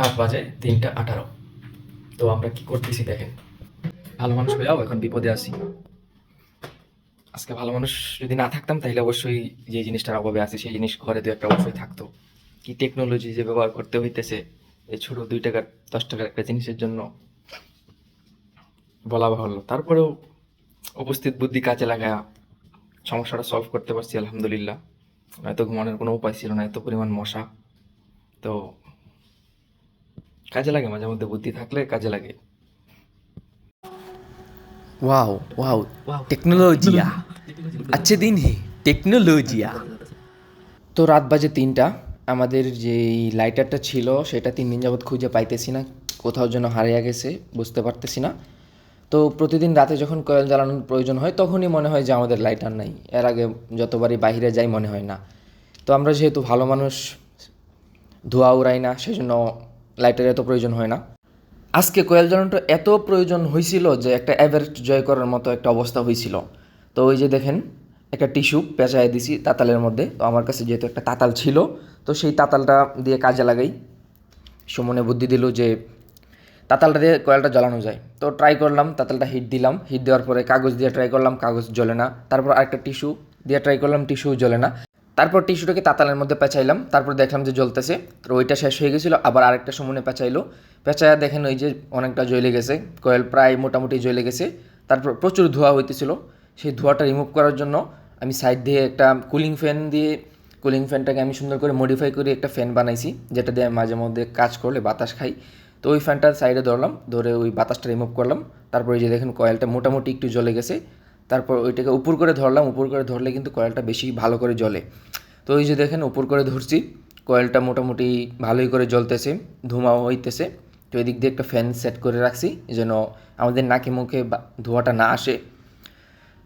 রাত বাজে, তিনটা আঠারো। তো আমরা কি করতেছি দেখেন। ভালো মানুষ হয়ে যাও, এখন বিপদে আছি। আজকে ভালো মানুষ যদি না থাকতাম, তাহলে অবশ্যই যে জিনিসটার অভাবে আছে, সেই জিনিস ঘরে দু একটা অবশ্যই থাকতো। কি টেকনোলজি যে ব্যবহার করতে হইতেছে, এই ছোট দুই টাকার, দশ টাকার একটা জিনিসের জন্য বলা বাহুল্য তারপরেও উপস্থিত বুদ্ধি কাজে লাগা সমস্যাটা সলভ করতে পারছি, আলহামদুলিল্লাহ। নয়তো ঘুমানোর কোনো উপায় ছিল না, এত পরিমাণ মশা। তো কাজে লাগে মাঝে মধ্যে বুদ্ধি থাকলে কাজে লাগে वाओ वाओ टेक्नोलॉजिया अच्छे दिन है টেকনোলজিয়া তো রাত বাজে তিনটা আমাদের যে লাইটারটা ছিল সেটা তিন দিন যাবৎ খুঁজে পাইতেছি না কোথাও যেন হারিয়ে গেছে বুঝতে পারতেছি না তো প্রতিদিন রাতে যখন কয়েল জ্বালানোর প্রয়োজন হয় তখনই মনে হয় যে আমাদের লাইটার নাই এর আগে যতবারই বাইরে যাই মনে হয় না তো আমরা যেহেতু ভালো মানুষ ধোয়া উড়াই না সেজন্য লাইটার এত প্রয়োজন হয় না। আজকে কোয়েল জ্বালানোটা এত প্রয়োজন হয়েছিল যে একটা অ্যাভারেস্ট জয় করার মতো একটা অবস্থা হয়েছিল তো ওই যে দেখেন, একটা টিস্যু পেঁচায় দিছি তাতালের মধ্যে। তো আমার কাছে যেহেতু একটা তাতাল ছিল, তো সেই তাতালটা দিয়ে কাজে লাগাই। সুমনে বুদ্ধি দিল যে তাতালটা দিয়ে কয়েলটা জ্বালানো যায়। তো ট্রাই করলাম, তাতালটা হিট দিলাম। হিট দেওয়ার পরে কাগজ দিয়ে ট্রাই করলাম, কাগজ জ্বলে না। তারপর আরেকটা টিস্যু দিয়ে ট্রাই করলাম টিস্যু জ্বলে না। তারপর টিস্যুটাকে তাতালের মধ্যে পেঁচাইলাম, তারপর দেখলাম যে জ্বলতেছে, তো ওইটা শেষ হয়ে গেছিল, আবার আরেকটা সুমনে পেঁচাইলো। পেঁচায়া দেখেন ওই যে অনেকটা জ্বলে গেছে, কয়েল প্রায় মোটামুটি জ্বলে গেছে, তারপর প্রচুর ধোঁয়া হইতেছিল। সেই ধোঁয়াটা রিমুভ করার জন্য আমি সাইড দিয়ে একটা কুলিং ফ্যান দিয়ে কুলিং ফ্যানটাকে আমি সুন্দর করে মডিফাই করে একটা ফ্যান বানাইছি, যেটা দিয়ে আমি মাঝে মধ্যে কাজ করলে বাতাস খাই। তো ওই ফ্যানটা সাইডে ধরলাম, ধরে ওই বাতাসটা রিমুভ করলাম, তারপরে যে দেখেন কয়েলটা মোটামুটি একটু জ্বলে গেছে তারপর ওইটাকে উপর করে ধরলাম, উপর করে ধরলে কিন্তু কয়েলটা বেশি ভালো করে জ্বলে। তো ওই যে দেখেন, উপর করে ধরছি, কয়েলটা মোটামুটি ভালোই করে জ্বলতেছে, ধুমাও হইতেছে। তো এদিক দিয়ে একটা ফ্যান সেট করে রাখছি, যেন আমাদের নাকে মুখে ধোঁয়াটা না আসে।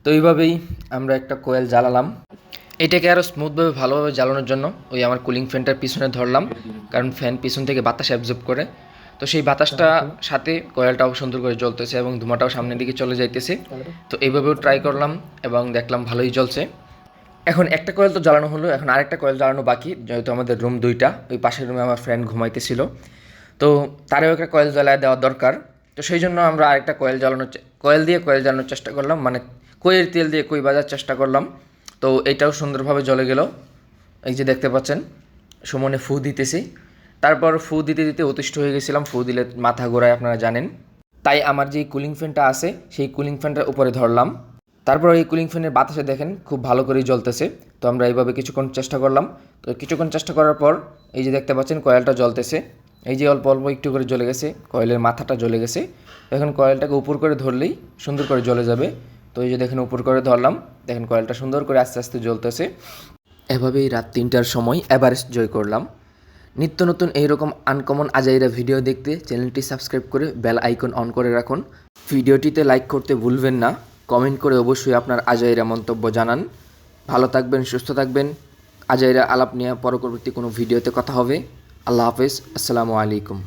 তো এইভাবেই আমরা একটা কোয়েল জ্বালালাম। এটাকে আরও স্মুথভাবে ভালোভাবে জ্বালানোর জন্য ওই আমার কুলিং ফ্যানটার পিছনে ধরলাম। কারণ ফ্যান পিছন থেকে বাতাস অ্যাবজর্ব করে। তো সেই বাতাসটা সাথে কয়েলটাও সুন্দর করে জ্বলতেছে এবং ধোঁয়াটাও সামনের দিকে চলে যাইতেছে। তো এইভাবেও ট্রাই করলাম এবং দেখলাম ভালোই জ্বলছে। এখন একটা কয়েল তো জ্বালানো হলো এখন আরেকটা কয়েল জ্বালানো বাকি যেহেতু আমাদের রুম দুইটা ওই পাশের রুমে আমার ফ্রেন্ড ঘুমাইতেছিল। তো তারও একটা কয়েল জ্বালায় দেওয়া দরকার। তো সেই জন্য আমরা আরেকটা কয়েল জ্বালানোর চে- কয়েল দিয়ে কয়েল জ্বালানোর চেষ্টা করলাম মানে কইয়ের তেল দিয়ে কই বাজার চেষ্টা করলাম। তো এটাও সুন্দরভাবে জ্বলে গেল। এই যে দেখতে পাচ্ছেন সুমনে ফু দিতেছি। তারপর ফু দিতে দিতে অতিষ্ঠ হয়ে গেছিলাম। ফু দিলে মাথা ঘোরায়, আপনারা জানেন। তাই আমার যে কুলিং ফ্যানটা আছে, সেই কুলিং ফ্যানটার উপরে ধরলাম। তারপর এই কুলিং ফ্যানের বাতাসে দেখেন, খুব ভালো করেই জ্বলতেছে। তো আমরা এইভাবে কিছুক্ষণ চেষ্টা করলাম। তো কিছুক্ষণ চেষ্টা করার পর, এই যে দেখতে পাচ্ছেন, কয়েলটা জ্বলতেছে। এই যে অল্প অল্প একটু করে জ্বলে গেছে, কয়েলের মাথাটা জ্বলে গেছে। এখন কয়েলটাকে উপর করে ধরলেই সুন্দর করে জ্বলে যাবে। তো এই যে দেখেন, উপর করে ধরলাম। দেখেন, কয়েলটা সুন্দর করে আস্তে আস্তে জ্বলতেছে। এভাবেই রাত তিনটার সময় এভারেস্ট জয় করলাম। নিত্য নতুন এইরকম আনকমন আজাইরা ভিডিও দেখতে চ্যানেলটি সাবস্ক্রাইব করে বেল আইকন অন করে রাখুন। ভিডিওটিতে লাইক করতে ভুলবেন না। কমেন্ট করে অবশ্যই আপনার আজাইরা মন্তব্য জানান। ভালো থাকবেন, সুস্থ থাকবেন। আজাইরা আলাপ নিয়ে পরবর্তী কোনো ভিডিওতে কথা হবে। আল্লাহ হাফেজ। আসসালামু আলাইকুম।